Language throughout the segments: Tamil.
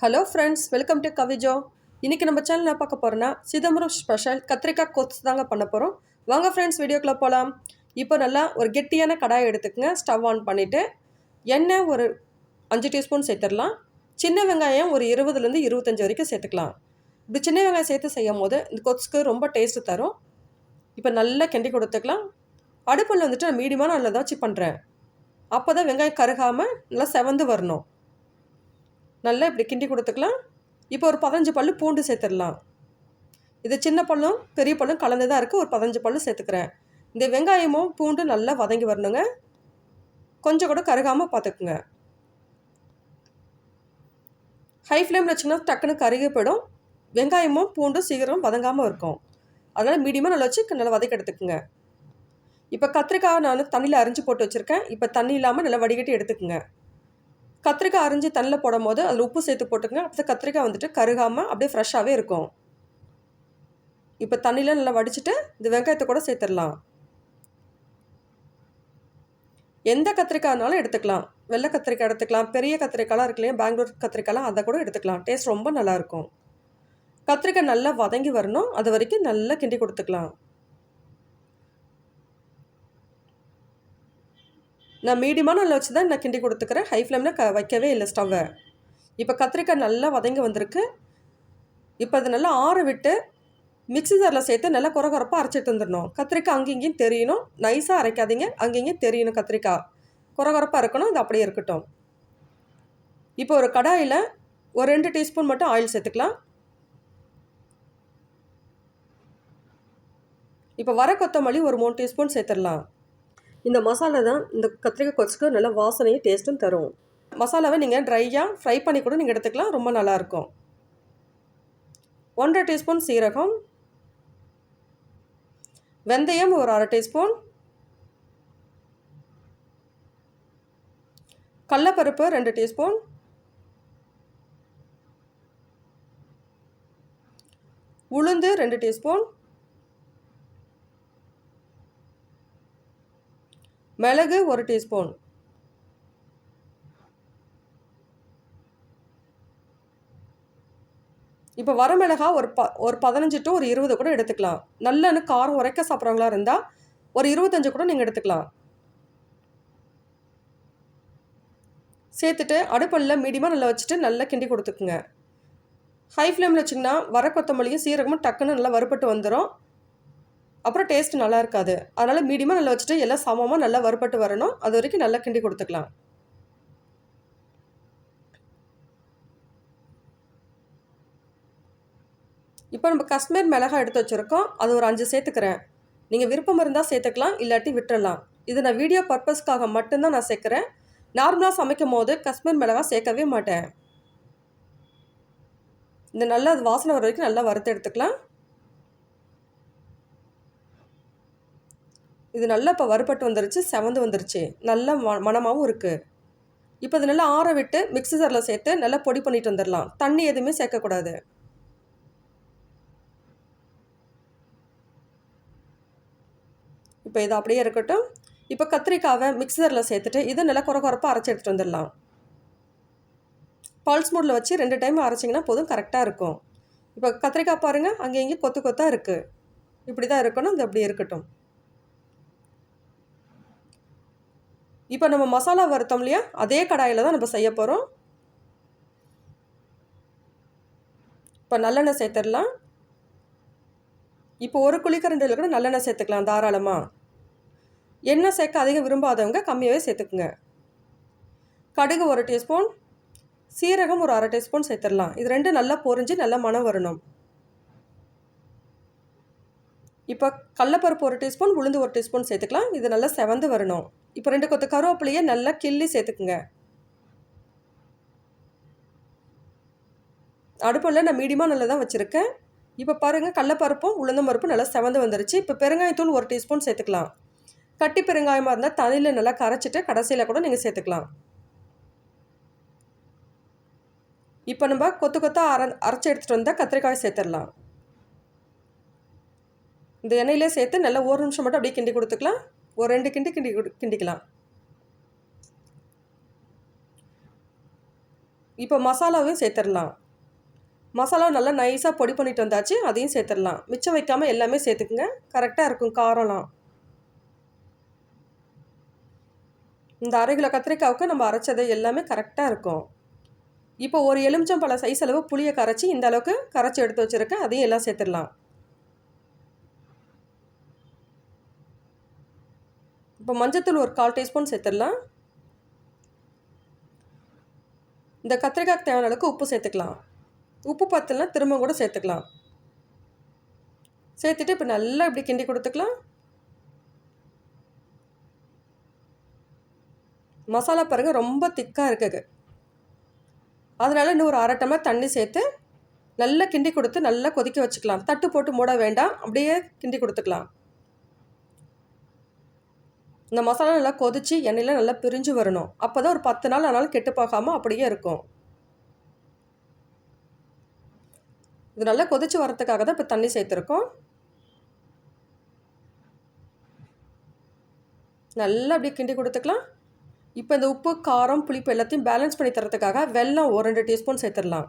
Hello friends welcome to Kavijo இன்றைக்கி நம்ம சேனல் என்ன பார்க்க போகிறோன்னா சிதம்பரம் ஸ்பெஷல் கத்திரிக்காய் கொத்து தாங்க பண்ண போகிறோம் வாங்க ஃப்ரெண்ட்ஸ் வீடியோக்குள்ளே போகலாம் இப்போ நல்லா ஒரு கெட்டியான கடாயை எடுத்துக்கங்க. ஸ்டவ் ஆன் பண்ணிவிட்டு எண்ணெய் ஒரு அஞ்சு டீஸ்பூன் சேர்த்துடலாம். சின்ன வெங்காயம் ஒரு இருபதுலேருந்து இருபத்தஞ்சி வரைக்கும் சேர்த்துக்கலாம். இப்படி சின்ன வெங்காயம் சேர்த்து செய்யும் போது இந்த கொத்துக்கு ரொம்ப டேஸ்ட்டு தரும். இப்போ நல்லா கிண்டி கொடுத்துக்கலாம். அடுப்பில் வந்துட்டு நான் மீடியமான அதில் தான் வச்சு பண்ணுறேன் அப்போ தான் வெங்காயம் கருகாமல் நல்லா செவந்து வரணும். நல்லா இப்படி கிண்டி கொடுத்துக்கலாம். இப்போ ஒரு பதினஞ்சு பல்லு பூண்டு சேர்த்துடலாம். இது சின்ன பல்லும் பெரிய பல்லும் கலந்து தான் இருக்குது ஒரு பதினஞ்சு பல்லு சேர்த்துக்கிறேன். இந்த வெங்காயமும் பூண்டு நல்லா வதங்கி வரணுங்க. கொஞ்சம் கூட கருகாமல் பார்த்துக்குங்க. ஹை ஃப்ளேமில் வச்சிங்கன்னா டக்குன்னு கருகி போயிடும். வெங்காயமும் பூண்டும் சீக்கிரம் வதங்காமல் இருக்கும். அதனால் மீடியமாக நல்லா வச்சு நல்லா வதக்கி எடுத்துக்குங்க. இப்போ கத்திரிக்காய் நான் தண்ணியில் அரிஞ்சு போட்டு வச்சுருக்கேன். இப்போ தண்ணி இல்லாமல் நல்லா வடிகட்டி எடுத்துக்குங்க. கத்திரிக்காய் அரிஞ்சு தண்ணியில் போடும் போது அதில் உப்பு சேர்த்து போட்டுக்கங்க. அப்போ கத்திரிக்காய் வந்துட்டு கருகாமல் அப்படியே ஃப்ரெஷ்ஷாகவே இருக்கும். இப்போ தண்ணியில் நல்லா வடிச்சிட்டு இந்த வெங்காயத்தை கூட சேர்த்துடலாம். எந்த கத்திரிக்காய்னாலும் எடுத்துக்கலாம். வெள்ளை கத்திரிக்காய் எடுத்துக்கலாம். பெரிய கத்திரிக்காய்லாம் இருக்கு இல்லையா? பெங்களூர் கத்திரிக்காய்லாம் அதை கூட எடுத்துக்கலாம். டேஸ்ட் ரொம்ப நல்லாயிருக்கும் கத்திரிக்காய் நல்லா வதங்கி வரணும். அது வரைக்கும் நல்லா கிண்டி கொடுத்துக்கலாம். நான் மீடியமான நல்லா வச்சு தான் நான் கிண்டி கொடுத்துக்கிறேன். ஹை ஃப்ளேமில் க வைக்கவே இல்லை ஸ்டவ்வை இப்போ கத்திரிக்காய் நல்லா வதங்கி வந்திருக்கு. இப்போ அதை நல்லா ஆற விட்டு மிக்சி ஜாரில் சேர்த்து நல்லா குறை குறப்பாக அரைச்சிட்டு வந்துடணும். கத்திரிக்காய் அங்கேயும் தெரியணும். நைஸாக அரைக்காதீங்க. அங்கேயும் தெரியணும் கத்திரிக்காய். குறை குறப்பாக இருக்கணும். அது அப்படியே இருக்கட்டும். இப்போ ஒரு கடாயில் ஒரு ரெண்டு டீஸ்பூன் மட்டும் ஆயில் சேர்த்துக்கலாம். இப்போ வர கொத்தமல்லி ஒரு மூணு டீஸ்பூன் சேர்த்துடலாம். இந்த மசாலா தான் இந்த கத்திரிக்காய் கொச்சுக்கு நல்ல வாசனையும் டேஸ்ட்டும் தரும். மசாலாவை நீங்கள் ட்ரையாக ஃப்ரை பண்ணி கூட நீங்கள் எடுத்துக்கலாம் ரொம்ப நல்லாயிருக்கும் ஒன்றரை டீஸ்பூன் சீரகம் வெந்தயம் ஒரு அரை டீஸ்பூன் கடலப்பருப்பு ரெண்டு டீஸ்பூன் உளுந்து ரெண்டு டீஸ்பூன் மிளகு ஒரு டீஸ்பூன். இப்போ வரமிளகா ஒரு ப ஒரு பதினஞ்சு டு ஒரு இருபது கூட எடுத்துக்கலாம். நல்லன்னு காரம் உரைக்க சாப்பிட்றவங்களா இருந்தால் ஒரு இருபத்தஞ்சு கூட நீங்கள் எடுத்துக்கலாம். சேர்த்துட்டு அடுப்பல்ல மீடியமாக நல்லா வச்சுட்டு நல்லா கிண்டி கொடுத்துக்குங்க. ஹை ஃப்ளேமில் வச்சிங்கன்னா வர கொத்தமல்லியும் சீரகமும் டக்குன்னு நல்லா வறுபட்டு வந்துடும் அப்புறம் டேஸ்ட் நல்லா இருக்காது. அதனால் மீடியமாக நல்லா வச்சுட்டு எல்லாம் சமமாக நல்லா வறுபட்டு வரணும். அது வரைக்கும் நல்லா கிண்டி கொடுத்துக்கலாம். இப்போ நம்ம காஷ்மீர் மிளகாய் எடுத்து வச்சுருக்கோம். அது ஒரு அஞ்சு சேர்த்துக்கிறேன். நீங்கள் விருப்பம் இருந்தால் சேர்த்துக்கலாம் இல்லாட்டி விட்டுறலாம். இது நான் வீடியோ பர்பஸ்க்காக மட்டும்தான் நான் சேர்க்குறேன். நார்மலாக சமைக்கும் போது காஷ்மீர் மிளகாய் சேர்க்கவே மாட்டேன். இந்த நல்லா அது வாசனை வர வரைக்கும் நல்லா வறுத்து எடுத்துக்கலாம். இது நல்லா இப்போ வறுபட்டு வந்துருச்சு செவந்து வந்துருச்சு. நல்ல ம மணமாகவும் இருக்குது இப்போ இது நல்லா ஆற விட்டு மிக்ஸி ஜாரில் சேர்த்து நல்லா பொடி பண்ணிட்டு வந்துடலாம் தண்ணி எதுவுமே சேர்க்கக்கூடாது. இப்போ இது அப்படியே இருக்கட்டும். இப்போ கத்திரிக்காவை மிக்சரில் சேர்த்துட்டு இதை நல்லா குறை குறைப்பாக அரைச்சி எடுத்துகிட்டு வந்துடலாம் பல்ஸ் மூடில் வச்சு ரெண்டு டைம் அரைச்சிங்கன்னா போதும் கரெக்டாக இருக்கும். இப்போ கத்திரிக்காய் பாருங்கள் அங்கே இங்கே கொத்து கொத்தாக இருக்குது இப்படி தான் இருக்கணும் இது அப்படி இருக்கட்டும். இப்போ நம்ம மசாலா வறுத்தோம் இல்லையா? அதே கடாயில் தான் நம்ம செய்ய போகிறோம் இப்போ நல்லெண்ணெய் சேர்த்துடலாம். இப்போ ஒரு குழிக்கரண்டில் கூட நல்லெண்ணெய் சேர்த்துக்கலாம் தாராளமாக எண்ணெய் சேர்க்க அதிகம் விரும்பாதவங்க கம்மியாகவே சேர்த்துக்குங்க. கடுகு ஒரு டீஸ்பூன் சீரகம் ஒரு அரை டீஸ்பூன் சேர்த்துடலாம். இது ரெண்டும் நல்லா பொரிஞ்சு நல்லா மனம் வரணும். இப்போ கடலப்பருப்பு ஒரு டீஸ்பூன் உளுந்து ஒரு டீஸ்பூன் சேர்த்துக்கலாம். இது நல்லா செவந்து வரணும். இப்போ ரெண்டு கொத்து கருவேப்பிலையே நல்லா கிள்ளி சேர்த்துக்குங்க. அடுப்பில் நான் மீடியமாக நல்லா தான் வச்சுருக்கேன். இப்போ பாருங்கள் கடலப்பருப்பும் உளுந்தம் பருப்பும் நல்லா செவந்து வந்துருச்சு. இப்போ பெருங்காயத்தூள் ஒரு டீஸ்பூன் சேர்த்துக்கலாம். கட்டி பெருங்காயமாக இருந்தால் தண்ணியில் நல்லா கரைச்சிட்டு கடைசியில் கூட நீங்கள் சேர்த்துக்கலாம். இப்போ நம்ம கொத்து கொத்தாக அரை அரைச்சி எடுத்துகிட்டு வந்தால் கத்திரிக்காய் சேர்த்துடலாம். இந்த எண்ணெயிலே சேர்த்து நல்லா ஒரு நிமிஷம் மட்டும் அப்படியே கிண்டி கொடுத்துக்கலாம். ஒரு ரெண்டு கிண்டி கிண்டி கொடு- கிண்டிக்கலாம். இப்போ மசாலாவையும் சேர்த்துடலாம். மசாலா நல்லா நைஸாக பொடி பண்ணிட்டு வந்தாச்சு அதையும் சேர்த்துடலாம். மிச்சம் வைக்காமல் எல்லாமே சேர்த்துக்குங்க. கரெக்டாக இருக்கும் காரம்லாம். இந்த அரை கிலோ கத்திரிக்காவுக்கு நம்ம அரைச்சது எல்லாமே கரெக்டாக இருக்கும். இப்போ ஒரு எலுமிச்சம் பழ சைஸ் அளவு புளியை கரைச்சி இந்த அளவுக்கு கரைச்சி எடுத்து வச்சுருக்கேன். அதையும் எல்லாம் சேர்த்துடலாம். இப்போ மஞ்சத்தூள் ஒரு கால் டீஸ்பூன் சேர்த்துடலாம். இந்த கத்திரிக்காய்க்கு தேவையான அளவுக்கு உப்பு சேர்த்துக்கலாம். உப்பு பத்தலாம் திரும்ப கூட சேர்த்துக்கலாம். சேர்த்துட்டு இப்போ நல்லா இப்படி கிண்டி கொடுத்துக்கலாம். மசாலா பாருங்கள் ரொம்ப திக்காக இருக்குது. அதனால் இன்னும் ஒரு அரை டம்ளர் தண்ணி சேர்த்து நல்லா கிண்டி கொடுத்து நல்லா கொதிக்க வச்சுக்கலாம். தட்டு போட்டு மூட வேண்டாம் அப்படியே கிண்டி கொடுத்துக்கலாம். இந்த மசாலா நல்லா கொதித்து எண்ணெயில் நல்லா பிரிஞ்சு வரணும். அப்போ தான் ஒரு பத்து நாள் ஆனாலும் கெட்டு போகாமல் அப்படியே இருக்கும். இது நல்லா கொதித்து வரத்துக்காக தான் இப்போ தண்ணி சேர்த்துருக்கோம். நல்லா அப்படியே கிண்டி கொடுத்துக்கலாம். இப்போ இந்த உப்பு காரம் புளிப்பு எல்லாத்தையும் பேலன்ஸ் பண்ணி தரத்துக்காக வெல்லம் ஒரு ரெண்டு டீஸ்பூன் சேர்த்துடலாம்.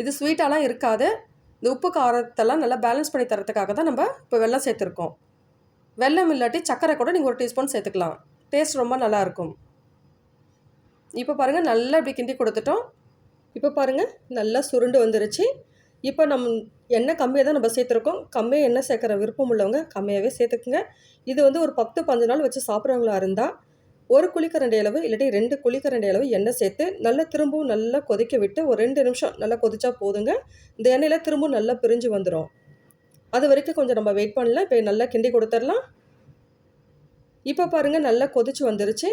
இது ஸ்வீட்டாலாம் இருக்காது. இந்த உப்பு காரத்தெல்லாம் நல்லா பேலன்ஸ் பண்ணி தரத்துக்காக தான் நம்ம இப்போ வெல்லம் சேர்த்துருக்கோம். வெல்லம் இல்லாட்டி சர்க்கரை கூட நீங்கள் ஒரு டீஸ்பூன் சேர்த்துக்கலாம். டேஸ்ட் ரொம்ப நல்லாயிருக்கும். இப்போ பாருங்கள் நல்லா இப்படி கிண்டி கொடுத்துட்டோம். இப்போ பாருங்கள் நல்லா சுருண்டு வந்துருச்சு. இப்போ நம் எண்ணெய் கம்மியாக தான் நம்ம சேர்த்துருக்கோம். கம்மியாக எண்ணெய் சேர்க்குற விருப்பம் உள்ளவங்க கம்மியாகவே சேர்த்துக்குங்க. இது வந்து ஒரு பத்து பஞ்சு நாள் வச்சு சாப்பிட்றவங்களா இருந்தால் ஒரு குழிக்கரண்டி அளவு இல்லாட்டி ரெண்டு குழிக்கரண்டி அளவு எண்ணெய் சேர்த்து நல்லா திரும்பவும் நல்லா கொதிக்க விட்டு ஒரு ரெண்டு நிமிஷம் நல்லா கொதிச்சா போதுங்க. இந்த எண்ணெயில் திரும்பவும் நல்லா பிரிஞ்சு வந்துடும் அது வரைக்கும் கொஞ்சம் நம்ம வெயிட் பண்ணல இப்போ நல்லா கிண்டி கொடுத்துடலாம். இப்போ பாருங்கள் நல்லா கொதிச்சு வந்துருச்சு.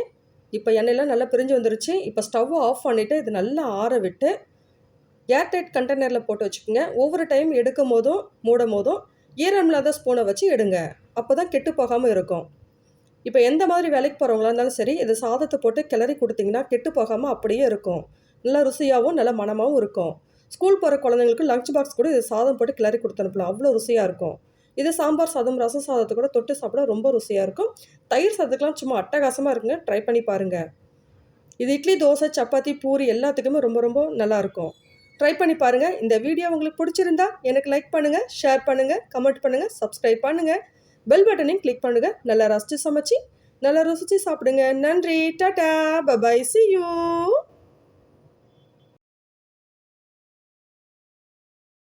இப்போ எண்ணெயெல்லாம் நல்லா பிரிஞ்சு வந்துருச்சு. இப்போ ஸ்டவ் ஆஃப் பண்ணிவிட்டு இது நல்லா ஆற விட்டு ஏர்டைட் கண்டெய்னரில் போட்டு வச்சுக்கோங்க. ஒவ்வொரு டைம் எடுக்கும் போதும் மூடும் போதும் ஈரம் இல்லாத ஸ்பூனை வச்சு எடுங்க. அப்போ தான் கெட்டு போகாமல் இருக்கும். இப்போ எந்த மாதிரி வேலைக்கு போகிறவங்களா இருந்தாலும் சரி இது சாதத்தை போட்டு கிளறி கொடுத்தீங்கன்னா கெட்டு போகாமல் அப்படியே இருக்கும். நல்லா ருசியாகவும் நல்ல மனமாகவும் இருக்கும். ஸ்கூல் போகிற குழந்தைங்களுக்கு லஞ்ச் பாக்ஸ் கூட இது சாதம் போட்டு கிளறி கொடுத்து அனுப்பலாம். அவ்வளோ ருசியாக இருக்கும். இது சாம்பார் சாதம் ரசம் சாதத்தை கூட தொட்டு சாப்பிட ரொம்ப ருசியாக இருக்கும். தயிர் சாதத்துக்குலாம் சும்மா அட்டகாசமாக இருக்குங்க. ட்ரை பண்ணி பாருங்கள் இது இட்லி தோசை சப்பாத்தி பூரி எல்லாத்துக்குமே ரொம்ப ரொம்ப நல்லாயிருக்கும் ட்ரை பண்ணி பாருங்கள் இந்த வீடியோ உங்களுக்கு பிடிச்சிருந்தா எனக்கு லைக் பண்ணுங்கள் ஷேர் பண்ணுங்கள் கமெண்ட் பண்ணுங்கள் சப்ஸ்கிரைப் பண்ணுங்கள் பெல் பட்டனையும் கிளிக் பண்ணுங்கள் நல்லா ரசித்து சமைச்சு நல்லா ருசித்து சாப்பிடுங்க. நன்றி. டாடா. Bye bye C you